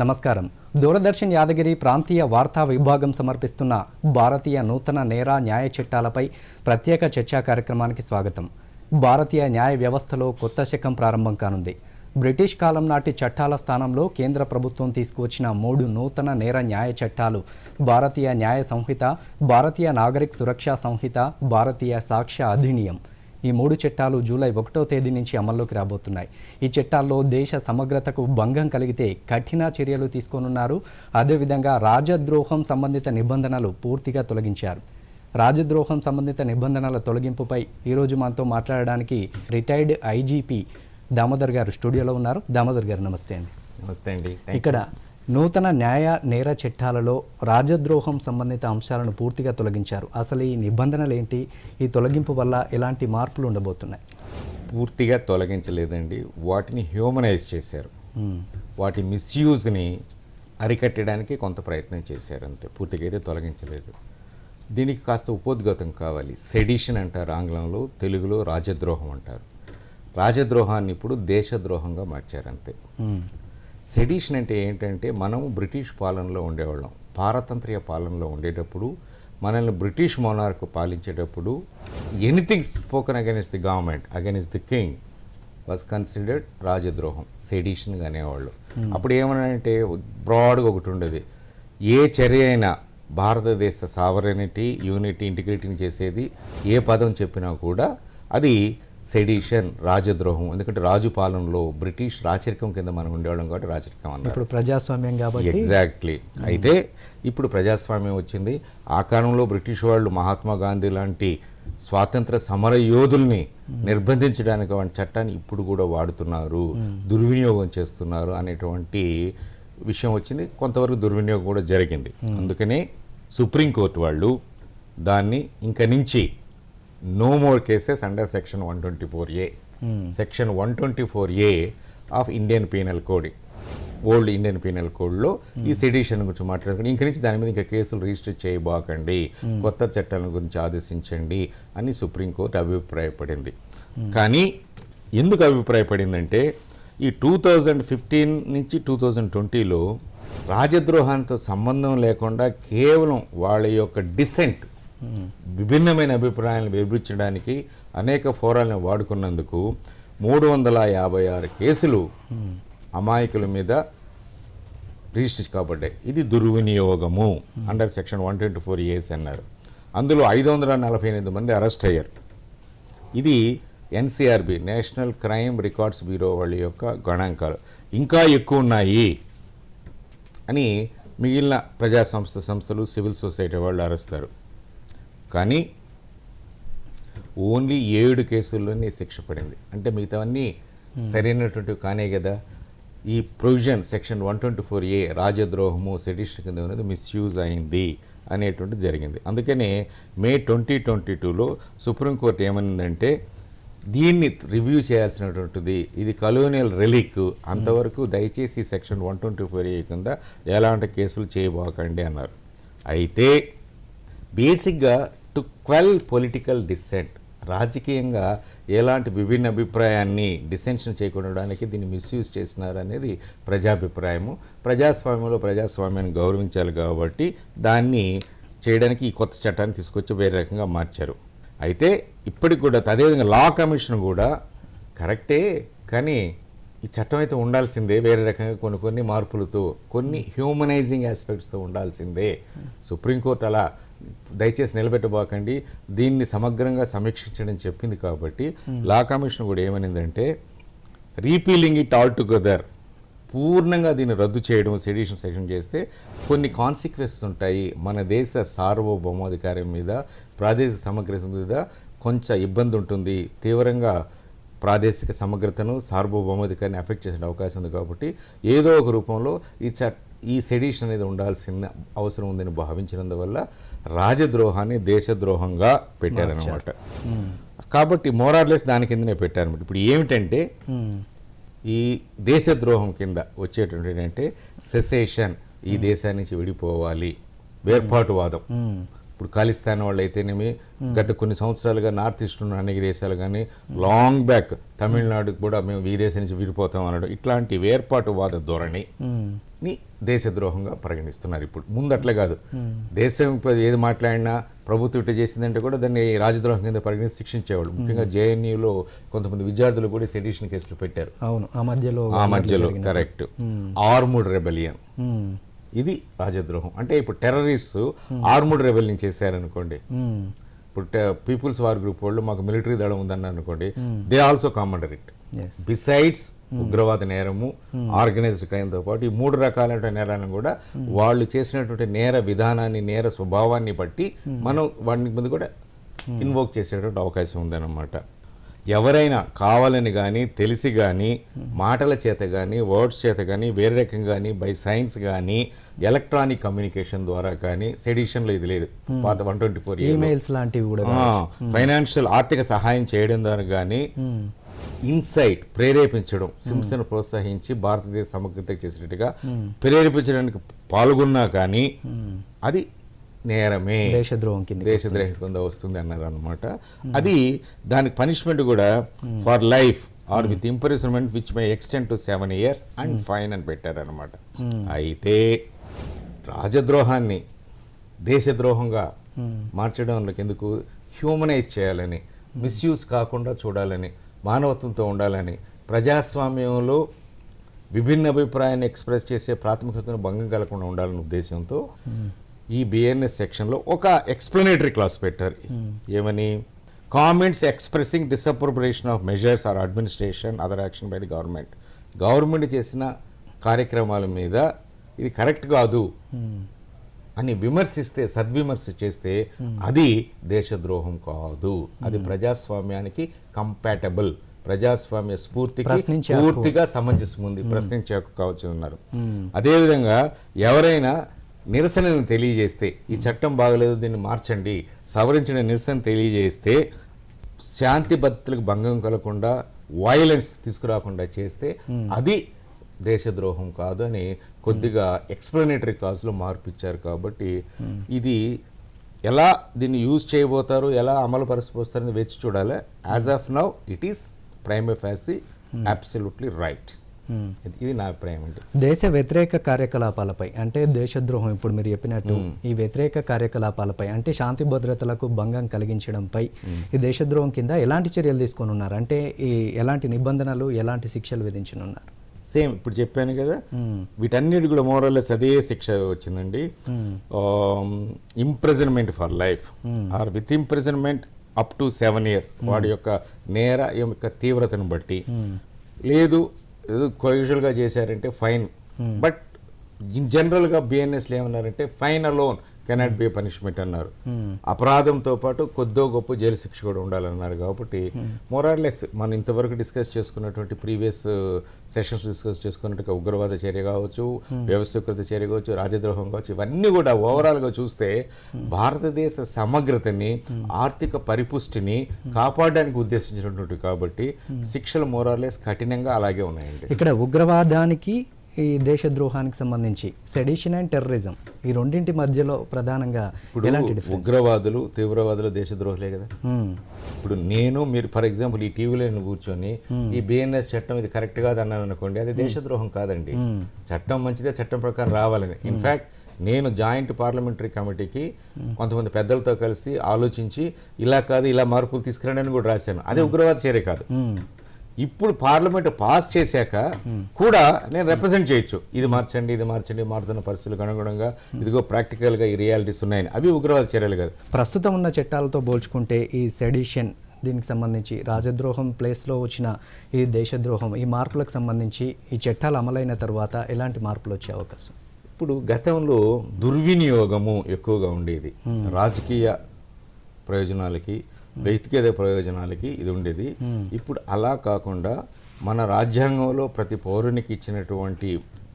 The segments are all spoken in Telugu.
నమస్కారం. దూరదర్శన్ యాదగిరి ప్రాంతీయ వార్తా విభాగం సమర్పిస్తున్న భారతీయ నూతన నేర న్యాయ చట్టాలపై ప్రత్యేక చర్చా కార్యక్రమానికి స్వాగతం. భారతీయ న్యాయ వ్యవస్థలో కొత్త శకం ప్రారంభం కానుంది. బ్రిటిష్ కాలం నాటి చట్టాల స్థానంలో కేంద్ర ప్రభుత్వం తీసుకువచ్చిన మూడు నూతన నేర న్యాయ చట్టాలు భారతీయ న్యాయ సంహిత భారతీయ నాగరిక సురక్షా సంహిత భారతీయ సాక్ష్య అధినియం. ఈ మూడు చట్టాలు జూలై ఒకటో తేదీ నుంచి అమల్లోకి రాబోతున్నాయి. ఈ చట్టాల్లో దేశ సమగ్రతకు భంగం కలిగితే కఠిన చర్యలు తీసుకోనున్నారు. అదేవిధంగా రాజద్రోహం సంబంధిత నిబంధనలు పూర్తిగా తొలగించారు. రాజద్రోహం సంబంధిత నిబంధనల తొలగింపుపై ఈరోజు మనతో మాట్లాడడానికి రిటైర్డ్ ఐజీపీ దామోదర్ గారు స్టూడియోలో ఉన్నారు. దామోదర్ గారు నమస్తే అండి. నమస్తే అండి. ఇక్కడ నూతన న్యాయ నేర చట్టాలలో రాజద్రోహం సంబంధిత అంశాలను పూర్తిగా తొలగించారు. అసలు ఈ నిబంధనలు ఏంటి? ఈ తొలగింపు వల్ల ఎలాంటి మార్పులు ఉండబోతున్నాయి? పూర్తిగా తొలగించలేదండి. వాటిని హ్యూమనైజ్ చేశారు. వాటి మిస్యూజ్ని అరికట్టడానికి కొంత ప్రయత్నం చేశారు అంతే. పూర్తిగా అయితే తొలగించలేదు. దీనికి కాస్త ఉపోద్ఘాతం కావాలి. సెడిషన్ అంటారు ఆంగ్లంలో తెలుగులో రాజద్రోహం అంటారు. రాజద్రోహాన్ని ఇప్పుడు దేశద్రోహంగా మార్చారు అంతే. సెడిషన్ అంటే ఏంటంటే మనం బ్రిటిష్ పాలనలో ఉండేవాళ్ళం. పారతంత్ర్య పాలనలో ఉండేటప్పుడు మనల్ని British monarch పాలించేటప్పుడు anything spoken against the government against the king was considered రాజద్రోహం సెడిషన్గా అనేవాళ్ళు. అప్పుడు ఏమనంటే బ్రాడ్గా ఒకటి ఉండేది. ఏ చర్య అయినా భారతదేశ సావరనిటీ యూనిటీ ఇంటిగ్రిటీని చేసేది ఏ పదం చెప్పినా కూడా అది సెడిషన్ రాజద్రోహం ఎందుకంటే రాజు పాలనలో బ్రిటిష్ రాచరికం కింద మనం ఉండేవాళ్ళం కాబట్టి రాచరికం అన్నారు. ఇప్పుడు ప్రజాస్వామ్యం కాబట్టి ఎగ్జాక్ట్లీ అయితే ఇప్పుడు ప్రజాస్వామ్యం వచ్చింది. ఆ కాలంలో బ్రిటిష్ వాళ్ళు మహాత్మా గాంధీ లాంటి స్వాతంత్ర సమర యోధుల్ని నిర్బంధించడానికి వంటి చట్టాన్ని ఇప్పుడు కూడా వాడుతున్నారు. దుర్వినియోగం చేస్తున్నారు అనేటువంటి విషయం వచ్చింది. కొంతవరకు దుర్వినియోగం కూడా జరిగింది. అందుకనే సుప్రీంకోర్టు వాళ్ళు దాన్ని ఇంక నుంచి no more cases under section one twenty four A section one twenty four A of Indian penal code old Indian penal కోడ్లో ఈ సెడిషన్ గురించి మాట్లాడుకుని ఇంక నుంచి దాని మీద ఇంకా కేసులు రిజిస్టర్ చేయబాకండి కొత్త చట్టాల గురించి ఆదేశించండి అని సుప్రీంకోర్టు అభిప్రాయపడింది. కానీ ఎందుకు అభిప్రాయపడిందంటే ఈ టూ థౌజండ్ ఫిఫ్టీన్ నుంచి టూ థౌజండ్ ట్వంటీలో రాజద్రోహాంతో సంబంధం లేకుండా కేవలం వాళ్ళ యొక్క డిసెంట్ విభిన్నమైన అభిప్రాయాలను వివరించడానికి అనేక ఫోరాలను వాడుకున్నందుకు మూడు వందల యాభై ఆరు కేసులు అమాయకుల మీద రిజిస్టర్ కాబడ్డాయి. ఇది దుర్వినియోగము under section one twenty four ఏస్ అన్నారు. అందులో ఐదు వందల నలభై ఎనిమిది మంది అరెస్ట్ అయ్యారు. ఇది NCRB national crime records bureau వాళ్ళ యొక్క గణాంకాలు. ఇంకా ఎక్కువ ఉన్నాయి అని మిగిలిన ప్రజా సంస్థ సంస్థలు సివిల్ సొసైటీ వాళ్ళు అరుస్తారు. కానీ ఓన్లీ ఏడు కేసుల్లోనే శిక్ష పడింది. అంటే మిగతావన్నీ సరైనటువంటి కానే కదా. ఈ provision section one twenty four A రాజద్రోహము sedition కింద ఉన్నది మిస్యూజ్ అయింది అనేటువంటిది జరిగింది. అందుకనే మే ట్వంటీ ట్వంటీ టూలో సుప్రీంకోర్టు ఏమనిందంటే దీన్ని రివ్యూ చేయాల్సినటువంటిది ఇది కలోనియల్ రిలీక్. అంతవరకు దయచేసి section one twenty four A కింద ఎలాంటి కేసులు చేయబోకండి అన్నారు. అయితే బేసిక్గా టు క్వెల్ పొలిటికల్ డిసెంట్ రాజకీయంగా ఎలాంటి విభిన్న అభిప్రాయాన్ని డిసెన్షన్ చేయకుండడానికి దీన్ని మిస్యూజ్ చేసినారు అనేది ప్రజాభిప్రాయము. ప్రజాస్వామ్యంలో ప్రజాస్వామ్యాన్ని గౌరవించాలి కాబట్టి దాన్ని చేయడానికి ఈ కొత్త చట్టాన్ని తీసుకొచ్చి వేరే రకంగా మార్చారు. అయితే ఇప్పటికి కూడా అదేవిధంగా లా కమిషన్ కూడా కరెక్టే కానీ ఈ చట్టం అయితే ఉండాల్సిందే. వేరే రకంగా కొన్ని కొన్ని మార్పులతో కొన్ని హ్యూమనైజింగ్ ఆస్పెక్ట్స్తో ఉండాల్సిందే. సుప్రీంకోర్టు అలా దయచేసి నిలబెట్టబోకండి. దీన్ని సమగ్రంగా సమీక్షించడం చెప్పింది కాబట్టి లా కమిషన్ కూడా ఏమనిందంటే రీపీలింగ్ ఇట్ ఆల్ టుగెదర్. పూర్ణంగా దీన్ని రద్దు చేయడం సెడిషన్ సెక్షన్ చేస్తే కొన్ని కాన్సిక్వెన్సెస్ ఉంటాయి. మన దేశ సార్వభౌమాధికారం మీద ప్రాదేశిక సమగ్రత మీద కొంచెం ఇబ్బంది ఉంటుంది. తీవ్రంగా ప్రాదేశిక సమగ్రతను సార్వభౌమాధికారాన్ని ఎఫెక్ట్ చేసే అవకాశం ఉంది కాబట్టి ఏదో ఒక రూపంలో ఈ చట్ ఈ సెడిషన్ అనేది ఉండాల్సిన అవసరం ఉందని భావించినందువల్ల రాజద్రోహాన్ని దేశద్రోహంగా పెట్టారనమాట కాబట్టి మోరార్లెస్ దాని కిందనే పెట్టారనమాట ఇప్పుడు ఏమిటంటే ఈ దేశద్రోహం కింద వచ్చేటువంటి ఏంటంటే సెసేషన్ ఈ దేశాన్ని నుంచి విడిపోవాలి. వేర్పాటువాదం. ఇప్పుడు ఖాళిస్తాన్ వాళ్ళు అయితేనేమి గత కొన్ని సంవత్సరాలుగా నార్త్ ఈస్ట్ ఉన్న అనేక దేశాలు కానీ లాంగ్ బ్యాక్ తమిళనాడుకు కూడా మేము ఈ దేశం నుంచి విడిపోతాం అనడం ఇట్లాంటి వేర్పాటువాద ధోరణి ని దేశద్రోహంగా పరిగణిస్తున్నారు ఇప్పుడు. ముందు అట్లా కాదు. దేశం ఏది మాట్లాడినా ప్రభుత్వం ఇట్లా చేసిందంటే కూడా దాన్ని రాజద్రోహం కింద పరిగణించి శిక్షించేవాళ్ళు. ముఖ్యంగా జేఎన్యూలో కొంతమంది విద్యార్థులు కూడా సెడిషన్ కేసులు పెట్టారు. అవును. ఆ మధ్యలో ఆ మధ్యలో కరెక్ట్. Armed rebellion. ఇది రాజద్రోహం. అంటే ఇప్పుడు టెర్రరిస్ట్ ఆర్ముడ్ రెబెలియన్ చేశారనుకోండి. ఇప్పుడు పీపుల్స్ వార్ గ్రూప్ వాళ్ళు మాకు మిలిటరీ దళం ఉందన్నారు అనుకోండి they also commandeer it. Besides ఉగ్రవాద నేరము ఆర్గనైజ్డ్ క్రైమ్తో పాటు ఈ మూడు రకాలైన నేరాలను కూడా వాళ్ళు చేసినటువంటి నేర విధానాన్ని నేర స్వభావాన్ని బట్టి మనం వాటి ముందు కూడా ఇన్వోక్ చేసేటువంటి అవకాశం ఉందన్నమాట. ఎవరైనా కావాలని కానీ తెలిసి కానీ మాటల చేత కానీ వర్డ్స్ చేత కానీ వేరే రకం కానీ బై సైన్స్ కానీ ఎలక్ట్రానిక్ కమ్యూనికేషన్ ద్వారా కానీ సెడిషన్లో ఇది లేదు. పాత వన్ ట్వంటీ ఫోర్ ఈమెయిల్స్ లాంటివి కూడా ఫైనాన్షియల్ ఆర్థిక సహాయం చేయడం ద్వారా కానీ ఇన్సైట్ ప్రేరేపించడం సింసను ప్రోత్సహించి భారతదేశ సమగ్రతకు చేసినట్టుగా ప్రేరేపించడానికి పాల్గొన్నా కానీ అది నేరమే. దేశద్రోహం కింద దేశద్రోహి కింద వస్తుంది అన్నారు అనమాట అది దానికి పనిష్మెంట్ కూడా for life or with imprisonment which may extend to seven years and fine అని పెట్టారనమాట అయితే రాజద్రోహాన్ని దేశద్రోహంగా మార్చడంలోకి ఎందుకు? హ్యూమనైజ్ చేయాలని మిస్యూజ్ కాకుండా చూడాలని మానవత్వంతో ఉండాలని ప్రజాస్వామ్యంలో విభిన్న అభిప్రాయాన్ని ఎక్స్ప్రెస్ చేసే ప్రాథమిక హక్కును భంగం కలగకుండా ఉండాలనే ఉద్దేశంతో ఈ బిఎన్ఎస్ సెక్షన్లో ఒక ఎక్స్ప్లెనేటరీ క్లాస్ పెట్టారు. ఏమని? Comments expressing disapprobation of measures or administration other action by the government government చేసిన కార్యక్రమాల మీద ఇది కరెక్ట్ కాదు అని విమర్శిస్తే సద్విమర్శ చేస్తే అది దేశద్రోహం కాదు. అది ప్రజాస్వామ్యానికి కంపాటబుల్ ప్రజాస్వామ్య స్ఫూర్తికి హక్కు. పూర్తిగా సమంజసం ఉంది ప్రశ్నించే కావచ్చు ఉన్నారు అదేవిధంగా ఎవరైనా నిరసనను తెలియజేస్తే ఈ చట్టం బాగలేదు దీన్ని మార్చండి సవరించిన నిరసన తెలియజేస్తే శాంతి భద్రతలకు భంగం కలగకుండా వైలెన్స్ తీసుకురాకుండా చేస్తే అది దేశద్రోహం కాదు అని కొద్దిగా ఎక్స్ప్లెనేటరీ కాజ్లో మార్పు ఇచ్చారు కాబట్టి ఇది ఎలా దీన్ని యూజ్ చేయబోతారు ఎలా అమలు పరిచిపోస్తారని వేచి చూడాలి. As of now it is prima facie absolutely right ఇది నా అభిప్రాయం అండి. దేశ వ్యతిరేక కార్యకలాపాలపై అంటే దేశద్రోహం ఇప్పుడు మీరు చెప్పినట్టు ఈ వ్యతిరేక కార్యకలాపాలపై అంటే శాంతి భద్రతలకు భంగం కలిగించడంపై ఈ దేశద్రోహం కింద ఎలాంటి చర్యలు తీసుకొని ఉన్నారు అంటే ఈ ఎలాంటి నిబంధనలు ఎలాంటి శిక్షలు విధించనున్నారు? సేమ్ ఇప్పుడు చెప్పాను కదా వీటన్నిటి కూడా మోరల్లెస్ అదే శిక్ష వచ్చిందండి. Imprisonment for life or with imprisonment up to seven years వాడి యొక్క నేర యొక్క తీవ్రతను బట్టి. లేదు ఏదో కొయిజువల్గా చేశారంటే ఫైన్ బట్ ఇన్ జనరల్గా బిఎన్ఎస్లు ఏమన్నారంటే fine alone cannot be punishment అన్నారు. అపరాధంతో పాటు కొద్దో గొప్ప జైలు శిక్ష కూడా ఉండాలన్నారు కాబట్టి మోరార్లెస్ మనం ఇంతవరకు డిస్కస్ చేసుకున్నటువంటి ప్రీవియస్ సెషన్స్ డిస్కస్ చేసుకున్నట్టుగా ఉగ్రవాద చర్య కావచ్చు వ్యవస్థీకృత చర్య కావచ్చు రాజద్రోహం కావచ్చు ఇవన్నీ కూడా ఓవరాల్గా చూస్తే భారతదేశ సమగ్రతని ఆర్థిక పరిపుష్టిని కాపాడడానికి ఉద్దేశించినటువంటి కాబట్టి శిక్షలు మోరార్లెస్ కఠినంగా అలాగే ఉన్నాయండి. ఇక్కడ ఉగ్రవాదానికి ఈ దేశద్రోహానికి సంబంధించి సెడిషన్ అండ్ టెర్రరిజం ఈ రెండింటి మధ్యలో ప్రధానంగా ఎలాంటి ఉగ్రవాదులు తీవ్రవాదులు దేశద్రోహులే కదా. ఇప్పుడు నేను మీరు ఫర్ ఎగ్జాంపుల్ ఈ టీవీలో నేను కూర్చొని ఈ బిఎన్ఎస్ చట్టం ఇది కరెక్ట్ కాదు అన్నాను అనుకోండి అది దేశద్రోహం కాదండి. చట్టం మంచిదే చట్టం ప్రకారం రావాలని. ఇన్ఫాక్ట్ నేను జాయింట్ పార్లమెంటరీ కమిటీకి కొంతమంది పెద్దలతో కలిసి ఆలోచించి ఇలా కాదు ఇలా మార్పులు తీసుకురండి అని కూడా రాశాను. అదే ఉగ్రవాద చర్య కాదు. ఇప్పుడు పార్లమెంట్ పాస్ చేశాక కూడా నేను రిప్రజెంట్ చేయొచ్చు. ఇది మార్చండి ఇది మార్చండి మారుతున్న పరిస్థితులకు అనుగుణంగా ఇదిగో ప్రాక్టికల్గా ఈ రియాలిటీస్ ఉన్నాయని. అవి ఉగ్రవాద చర్యలు కాదు. ప్రస్తుతం ఉన్న చట్టాలతో పోల్చుకుంటే ఈ సెడిషన్ దీనికి సంబంధించి రాజద్రోహం ప్లేస్లో వచ్చిన ఈ దేశద్రోహం ఈ మార్పులకు సంబంధించి ఈ చట్టాలు అమలైన తర్వాత ఎలాంటి మార్పులు వచ్చే అవకాశం? ఇప్పుడు గతంలో దుర్వినియోగము ఎక్కువగా ఉండేది. రాజకీయ ప్రయోజనాలకి వ్యక్తిగత ప్రయోజనాలకి ఇది ఉండేది. ఇప్పుడు అలా కాకుండా మన రాజ్యాంగంలో ప్రతి పౌరునికి ఇచ్చినటువంటి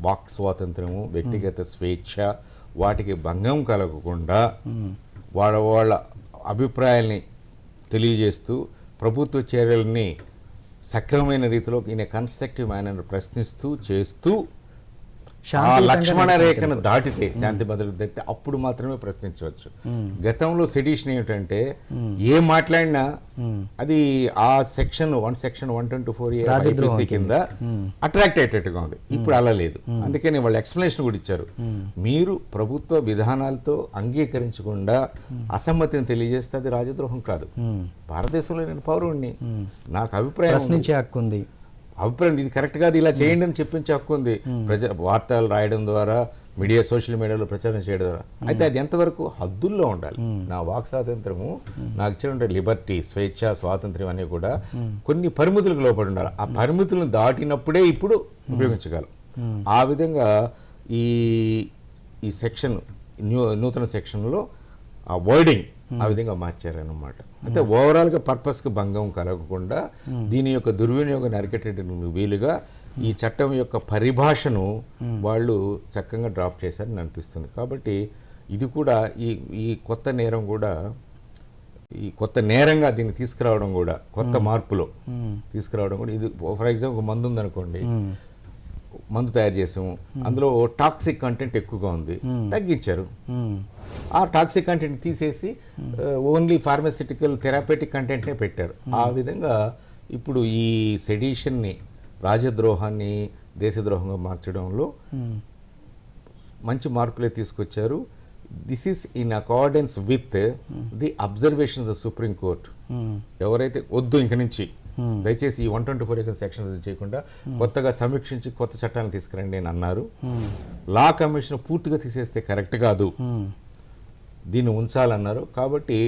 వాక్ స్వాతంత్రము వ్యక్తిగత స్వేచ్ఛ వాటికి భంగం కలగకుండా వాళ్ళ వాళ్ళ అభిప్రాయాల్ని తెలియజేస్తూ ప్రభుత్వ చర్యల్ని సక్రమమైన రీతిలో ఇన్ కన్స్ట్రక్టివ్ మేనర్ ప్రశ్నిస్తూ చేస్తూ లక్ష్మణ రేఖను దాటితే శాంతి భద్రత దాటితే అప్పుడు మాత్రమే ప్రశ్నించవచ్చు. గతంలో సెడిషన్ ఏమిటంటే ఏ మాట్లాడినా అది ఆ section one section one twenty four IPC కింద అట్రాక్ట్ అయ్యేటట్టుగా ఉంది. ఇప్పుడు అలా లేదు. అందుకని వాళ్ళు ఎక్స్ప్లెనేషన్ కూడా ఇచ్చారు. మీరు ప్రభుత్వ విధానాలతో అంగీకరించకుండా అసమ్మతిని తెలియజేస్తే అది రాజద్రోహం కాదు. భారతదేశంలో నేను పౌరుణ్ణి. నాకు అభిప్రాయం ఉంది. ప్రశ్నించే హక్కు ఉంది. అభిప్రాయం ఇది కరెక్ట్ కాదు ఇలా చేయండి అని చెప్పించే హక్కు ఉంది. ప్రజ వార్తలు రాయడం ద్వారా మీడియా సోషల్ మీడియాలో ప్రచారం చేయడం ద్వారా. అయితే అది ఎంతవరకు హద్దుల్లో ఉండాలి? నా వాక్ స్వాతంత్రము నాకు ఇచ్చిన లిబర్టీ స్వేచ్ఛ స్వాతంత్ర్యం అనేవి కూడా కొన్ని పరిమితులకు లోపడి ఉండాలి. ఆ పరిమితులను దాటినప్పుడే ఇప్పుడు ఉపయోగించగలం. ఆ విధంగా ఈ ఈ సెక్షన్ న్యూ నూతన సెక్షన్లో ఆ వర్డింగ్ ఆ విధంగా మార్చారన్నమాట. అయితే ఓవరాల్గా పర్పస్కి భంగం కలగకుండా దీని యొక్క దుర్వినియోగం అరికట్టేటందుకు వీలుగా ఈ చట్టం యొక్క పరిభాషను వాళ్ళు చక్కగా డ్రాఫ్ట్ చేశారని అనిపిస్తుంది. కాబట్టి ఇది కూడా ఈ ఈ కొత్త నేరం కూడా ఈ కొత్త నేరంగా దీన్ని తీసుకురావడం కూడా కొత్త మార్పులో తీసుకురావడం కూడా. ఇది ఫర్ ఎగ్జాంపుల్ మందు ఉందనుకోండి. మందు తయారు చేసాము. అందులో టాక్సిక్ కంటెంట్ ఎక్కువగా ఉంది. తగ్గించారు. ఆ టాక్సిక్ కంటెంట్ తీసేసి ఓన్లీ ఫార్మసిటికల్ థెరాపెటిక్ కంటెంట్నే పెట్టారు. ఆ విధంగా ఇప్పుడు ఈ సెడిషన్ని రాజద్రోహాన్ని దేశద్రోహంగా మార్చడంలో మంచి మార్పులే తీసుకొచ్చారు. This is in accordance with the observation the supreme court. ఎవరైతే వద్దు ఇంక నుంచి దయచేసి ఈ వన్ ట్వంటీ ఫోర్ సెక్షన్ చేయకుండా కొత్తగా సమీక్షించి కొత్త చట్టాలను తీసుకురండి అని అన్నారు. లా కమిషన్ పూర్తిగా తీసేస్తే కరెక్ట్ కాదు. దీన్ని ఉంచాలన్నారు. కాబట్టి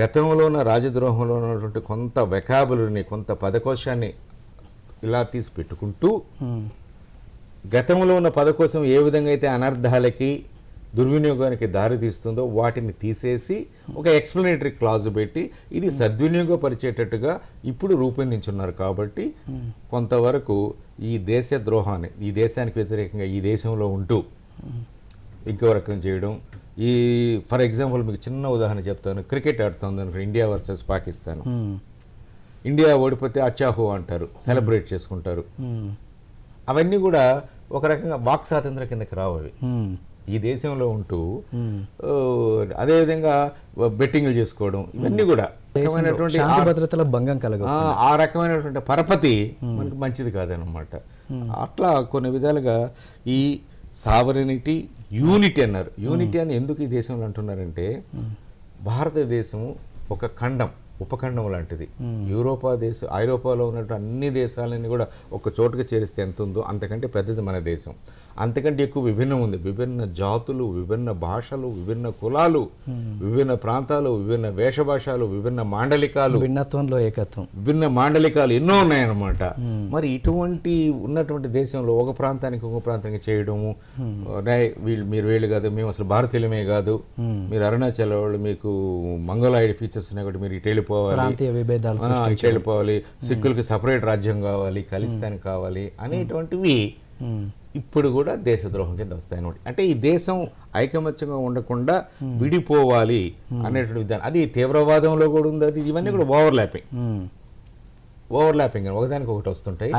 గతంలో ఉన్న రాజద్రోహంలో ఉన్నటువంటి కొంత వెకాబులరీని కొంత పదకోశాన్ని ఇలా తీసి పెట్టుకుంటూ. గతంలో ఉన్న పదకోశం ఏ విధంగా అయితే అనర్థాలకి దుర్వినియోగానికి దారి తీస్తుందో వాటిని తీసేసి ఒక ఎక్స్ప్లెనేటరీ క్లాజ్ పెట్టి ఇది సద్వినియోగపరిచేటట్టుగా ఇప్పుడు రూపొందించున్నారు కాబట్టి కొంతవరకు ఈ దేశ ద్రోహాన్ని ఈ దేశానికి వ్యతిరేకంగా ఈ దేశంలో ఉంటూ ఇంకో రకం చేయడం ఈ ఫర్ ఎగ్జాంపుల్ మీకు చిన్న ఉదాహరణ చెప్తాను. క్రికెట్ ఆడుతుంది అనుకో ఇండియా వర్సెస్ పాకిస్తాన్. ఇండియా ఓడిపోతే అచాహో అంటారు సెలబ్రేట్ చేసుకుంటారు. అవన్నీ కూడా ఒక రకంగా వాక్ స్వాతంత్రం కిందకి రావు అవి. ఈ దేశంలో ఉంటూ అదేవిధంగా బెట్టింగ్లు చేసుకోవడం ఇవన్నీ కూడా. రకమైనటువంటి భద్రతల భంగం కలగదు ఆ, ఆ రకమైనటువంటి పరపతి మనకు మంచిది కాదనమాట అట్లా కొన్ని విధాలుగా ఈ సావరినిటీ యూనిటీ అన్నారు. యూనిటీ అని ఎందుకు ఈ దేశంలో అంటున్నారంటే భారతదేశం ఒక ఖండం ఉపఖండం లాంటిది. యూరోపా దేశ ఐరోపాలో ఉన్నట్టు అన్ని దేశాలని కూడా ఒక చోటుకు చేరిస్తే ఎంత ఉందో అంతకంటే పెద్దది మన దేశం. అంతకంటే ఎక్కువ విభిన్నం ఉంది. విభిన్న జాతులు విభిన్న భాషలు విభిన్న కులాలు విభిన్న ప్రాంతాలు విభిన్న వేషభాషాలు విభిన్న మాండలికాలు. భిన్నత్వంలో ఏకత్వం. విభిన్న మాండలికాలు ఎన్నో ఉన్నాయన్నమాట. మరి ఇటువంటి ఉన్నటువంటి దేశంలో ఒక ప్రాంతానికి ఒక ప్రాంతానికి చేయడము రే- వీళ్ళు మీరు వీళ్ళు కాదు మేము అసలు భారతీయులమే కాదు. మీరు అరుణాచల్ వాళ్ళు మీకు మంగళాయిడ్ ఫీచర్స్ ఉన్నాయి కాబట్టి మీరు ఇటు వెళ్ళిపోవాలి. ప్రాంతీయ విభేదాలు ఆ, ఇటు వెళ్ళిపోవాలి. సిక్కులకి సపరేట్ రాజ్యం కావాలి ఖలిస్తాన్ కావాలి అనేటువంటివి. ఇప్పుడు కూడా దేశద్రోహం కింద వస్తాయి అన్నమాట అంటే ఈ దేశం ఐకమత్యంగా ఉండకుండా విడిపోవాలి అనేటువంటి విధానం అది తీవ్రవాదంలో కూడా ఉంది అది ఇవన్నీ కూడా ఓవర్ ల్యాపింగ్. ఓవర్ ల్యాపింగ్ ఒకదానికి ఒకటి వస్తుంటాయి.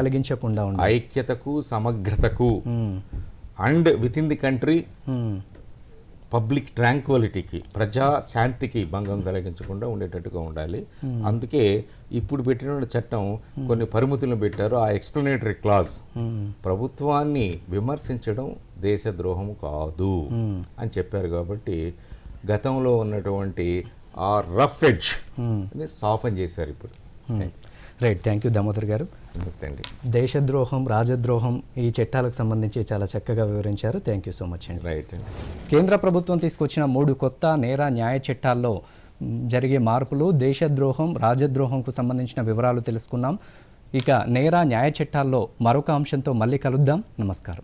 కలిగించకుండా ఐక్యతకు సమగ్రతకు. And with in the country. Public ట్రాంక్వాలిటీకి ప్రజా శాంతికి భంగం కలిగించకుండా ఉండేటట్టుగా ఉండాలి. అందుకే ఇప్పుడు పెట్టిన చట్టం కొన్ని పరిమితులను పెట్టారు. ఆ ఎక్స్ప్లెనేటరీ క్లాజ్ మ్మ్. ప్రభుత్వాన్ని విమర్శించడం దేశద్రోహం కాదు అని చెప్పారు కాబట్టి గతంలో ఉన్నటువంటి ఆ రఫ్ ఎడ్జ్ సాఫన్ చేశారు ఇప్పుడు. రైట్ థ్యాంక్ యూ దామోదర్ గారు. నమస్తే అండి. దేశద్రోహం రాజద్రోహం ఈ చట్టాలకు సంబంధించి చాలా చక్కగా వివరించారు. థ్యాంక్ యూ సో మచ్ అండి. రైట్ కేంద్ర ప్రభుత్వం తీసుకొచ్చిన మూడు కొత్త నేర న్యాయ చట్టాల్లో జరిగే మార్పులు దేశద్రోహం రాజద్రోహంకు సంబంధించిన వివరాలు తెలుసుకున్నాం. ఇక నేర న్యాయ చట్టాల్లో మరొక అంశంతో మళ్ళీ కలుద్దాం. నమస్కారం.